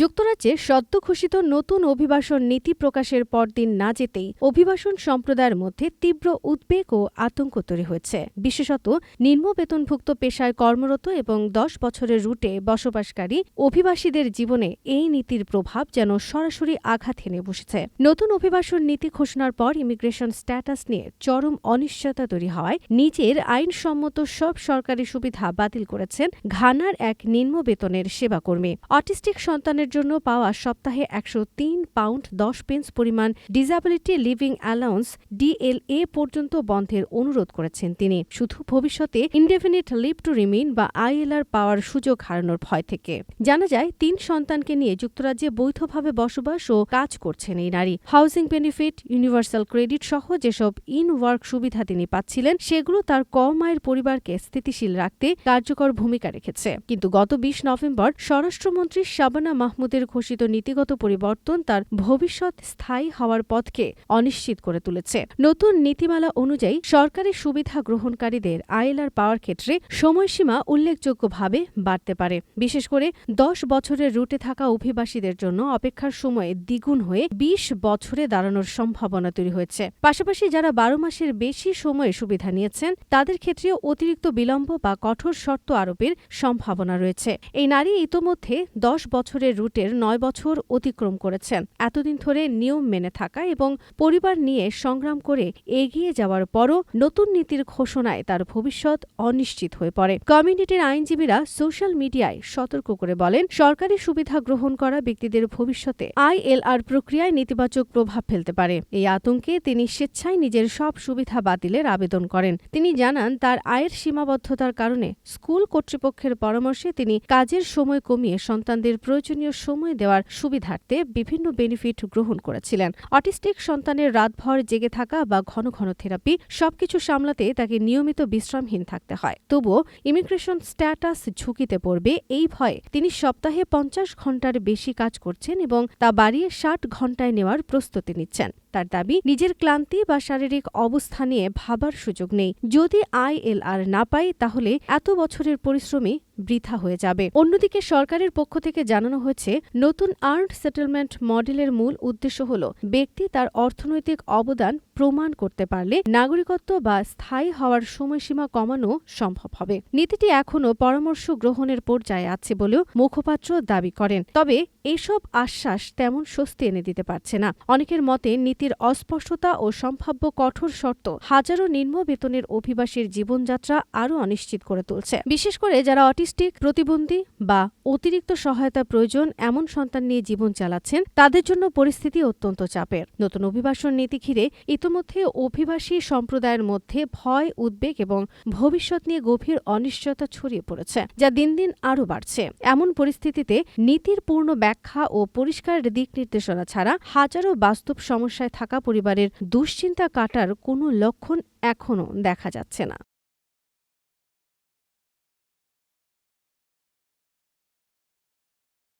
যুক্তরাজ্যে সদ্য ঘোষিত নতুন অভিবাসন নীতি প্রকাশের পরদিন না যেতেই অভিবাসন সম্প্রদায়ের মধ্যে তীব্র উদ্বেগ ও আতঙ্ক তৈরি হয়েছে। বিশেষত নিম্ন বেতনভুক্ত পেশায় কর্মরত এবং দশ বছরের রুটে বসবাসকারী অভিবাসীদের জীবনে এই নীতির প্রভাব যেন সরাসরি আঘাত হেনে বসেছে। নতুন অভিবাসন নীতি ঘোষণার পর ইমিগ্রেশন স্ট্যাটাস নিয়ে চরম অনিশ্চয়তা তৈরি হওয়ায় নিজের আইনসম্মত সব সরকারি সুবিধা বাতিল করেছেন ঘানার এক নিম্ন বেতনের সেবাকর্মী। অটিস্টিক সন্তানের জন্য পাওয়া সপ্তাহে একশো তিন পাউন্ড দশ পেন্স পরিমাণ ডিসাবিলিটি লিভিং অ্যালাউন্স ডিএলএ পর্যন্ত বন্ধের অনুরোধ করেছেন তিনি। শুধু ভবিষ্যতে ইনডেফিনিট লিভ টু রিমিন বা আইএলআর পাওয়ার সুযোগ হারানোর ভয় থেকে। জানা যায়, তিন সন্তানকে নিয়ে যুক্তরাজ্যে বৈধভাবে বসবাস ও কাজ করছেন এই নারী। হাউজিং বেনিফিট, ইউনিভার্সাল ক্রেডিট সহ যেসব ইন ওয়ার্ক সুবিধা তিনি পাচ্ছিলেন, সেগুলো তার কম আয়ের পরিবারকে স্থিতিশীল রাখতে কার্যকর ভূমিকা রেখেছে। কিন্তু গত বিশ নভেম্বর স্বরাষ্ট্রমন্ত্রী শাবানা মাহমুদের ঘোষিত নীতিগত পরিবর্তন তার ভবিষ্যৎ স্থায়ী হওয়ার পথকে অনিশ্চিত করে তুলেছে। নতুন নীতিমালা অনুযায়ী সরকারি সুবিধা গ্রহণকারীদের আইএলআর পাওয়ার ক্ষেত্রে সময়সীমা উল্লেখযোগ্যভাবে বাড়তে পারে। বিশেষ করে দশ বছরের রুটে থাকা অভিবাসীদের জন্য অপেক্ষার সময় দ্বিগুণ হয়ে বিশ বছরে দাঁড়ানোর সম্ভাবনা তৈরি হয়েছে। পাশাপাশি যারা বারো মাসের বেশি সময়ে সুবিধা নিয়েছেন, তাদের ক্ষেত্রেও অতিরিক্ত বিলম্ব বা কঠোর শর্ত আরোপের সম্ভাবনা রয়েছে। এই নারী ইতোমধ্যে দশ বছরের রুটের নয় বছর অতিক্রম করেছেন। এতদিন ধরে নিয়ম মেনে থাকা এবং পরিবার নিয়ে সংগ্রাম করে এগিয়ে যাওয়ার পরও নতুন নীতির ঘোষণায় তার ভবিষ্যৎ অনিশ্চিত হয়ে পড়ে। কমিউনিটির আইনজীবীরা সোশ্যাল মিডিয়ায় সতর্ক করে বলেন, সরকারি সুবিধা গ্রহণ করা ব্যক্তিদের ভবিষ্যতে আইএলআর প্রক্রিয়ায় নেতিবাচক প্রভাব ফেলতে পারে। এই আতঙ্কে তিনি স্বেচ্ছায় নিজের সব সুবিধা বাতিলের আবেদন করেন। তিনি জানান, তার আয়ের সীমাবদ্ধতার কারণে স্কুল কর্তৃপক্ষের পরামর্শে তিনি কাজের সময় কমিয়ে সন্তানদের প্রয়োজনীয় সময় দেওয়ার সুবিধার্থে বিভিন্ন বেনিফিট গ্রহণ করেছিলেন। অটিস্টিক সন্তানের রাতভর জেগে থাকা বা ঘন ঘন থেরাপি সবকিছু সামলাতে তাকে নিয়মিত বিশ্রামহীন থাকতে হয়। তবুও ইমিগ্রেশন স্ট্যাটাস ঝুঁকিতে পড়বে এই ভয়ে তিনি সপ্তাহে পঞ্চাশ ঘণ্টার বেশি কাজ করছেন এবং তা বাড়িয়ে ষাট ঘন্টায় নেওয়ার প্রস্তুতি নিচ্ছেন। তার দাবি, নিজের ক্লান্তি বা শারীরিক অবস্থা নিয়ে ভাবার সুযোগ নেই। যদি আইএলআর না পাই তাহলে এত বছরের পরিশ্রমী বৃথা হয়ে যাবে। অন্যদিকে সরকারের পক্ষ থেকে জানানো হয়েছে, নতুন আর্নড সেটেলমেন্ট মডেলের মূল উদ্দেশ্য হল, ব্যক্তি তার অর্থনৈতিক অবদান প্রমাণ করতে পারলে নাগরিকত্ব বা স্থায়ী হওয়ার সময়সীমা কমানো সম্ভব হবে। নীতিটি এখনও পরামর্শ গ্রহণের পর্যায়ে আছে বলেও মুখপাত্র দাবি করেন। তবে এসব আশ্বাস তেমন স্বস্তি এনে দিতে পারছে না। অনেকের মতে নীতির অস্পষ্টতা ও সম্ভাব্য কঠোর শর্ত হাজারো নিম্ন বেতনের অভিবাসীর জীবনযাত্রা আরও অনিশ্চিত করে তুলছে। বিশেষ করে যারা অটিস্টিক, প্রতিবন্ধী বা অতিরিক্ত সহায়তা প্রয়োজন এমন সন্তান নিয়ে জীবন চালাচ্ছেন, তাদের জন্য পরিস্থিতি অত্যন্ত চাপের। নতুন অভিবাসন নীতি ঘিরে ইতোমধ্যে অভিবাসী সম্প্রদায়ের মধ্যে ভয়, উদ্বেগ এবং ভবিষ্যৎ নিয়ে গভীর অনিশ্চয়তা ছড়িয়ে পড়েছে, যা দিন দিন আরও বাড়ছে। এমন পরিস্থিতিতে নীতির পূর্ণ ব্যাখ্যা ও পরিষ্কার দিক নির্দেশনা ছাড়া হাজারো বাস্তব সমস্যায় থাকা পরিবারের দুশ্চিন্তা কাটার কোনো লক্ষণ এখনও দেখা যাচ্ছে না।